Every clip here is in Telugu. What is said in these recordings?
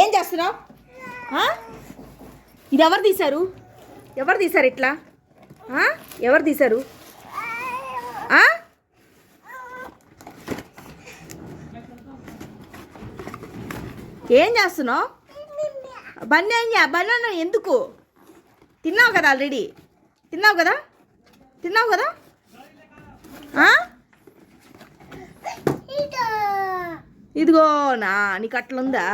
ఏం చేస్తున్నావు? ఇది ఎవరు తీశారు? ఎవరు తీశారు ఇట్లా? ఎవరు తీశారు? ఏం చేస్తున్నావు? బన్నీ బనానా ఎందుకు? తిన్నావు కదా ఆల్రెడీ తిన్నావు కదా? తిన్నావు కదా? ఇదిగో నా నీకు అట్లుందా?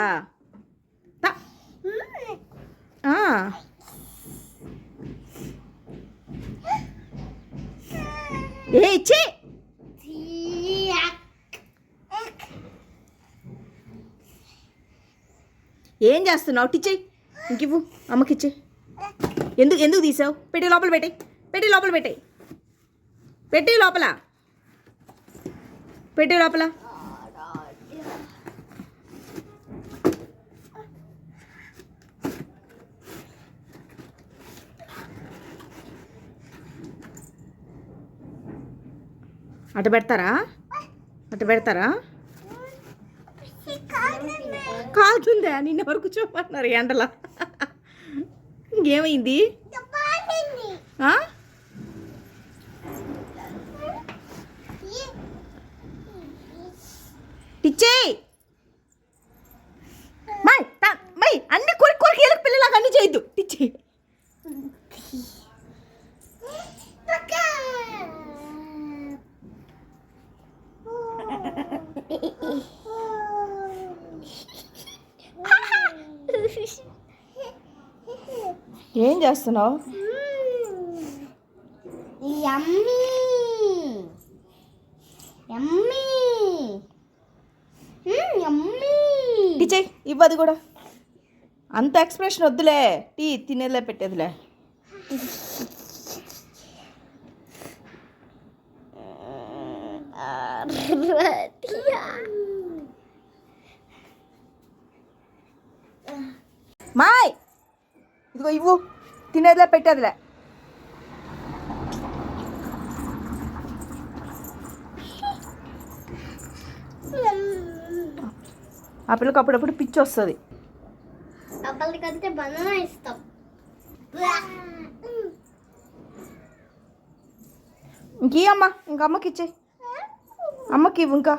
ఏ ఇచ్చే. ఏం చేస్తున్నావు? టిచ్చే ఇంకివ్వు అమ్మకిచ్చే ఎందుకు ఎందుకు తీసావు? పెట్టి లోపల పెట్టాయి. పెట్టి లోపల పెట్టాయి. పెట్టి లోపల. పెట్టి లోపల. అటు పెడతారా? అటు పెడతారా? కాలుతుందా నిన్న వరకు చూపన్నారు ఎండల? ఇంకేమైంది? ఆ? టిచ్చే మై మై అన్ని కొరికి కొరికి పిల్లలకు అన్ని చేయొద్దు. టిచ్చే ఏం చేస్తున్నావు? యమ్మీ. యమ్మీ. యమ్మీ. టిచ్చే ఇవ్వదు కూడా. అంత ఎక్స్ప్రెషన్ వద్దులే. టీ తినేదిలే పెట్టేదిలే. మాయ్! ఇదిగో ఇవ్వు. తినేదిలే పెట్టేదిలే. ఆ పిల్లకి అప్పుడప్పుడు పిచ్చి వస్తుంది. అప్పటి కంటే బనానా ఇస్తాం. ఇంకీ అమ్మ ఇంక అమ్మకి ఇచ్చే అమ్మకి ఇవ్వు ఇంకా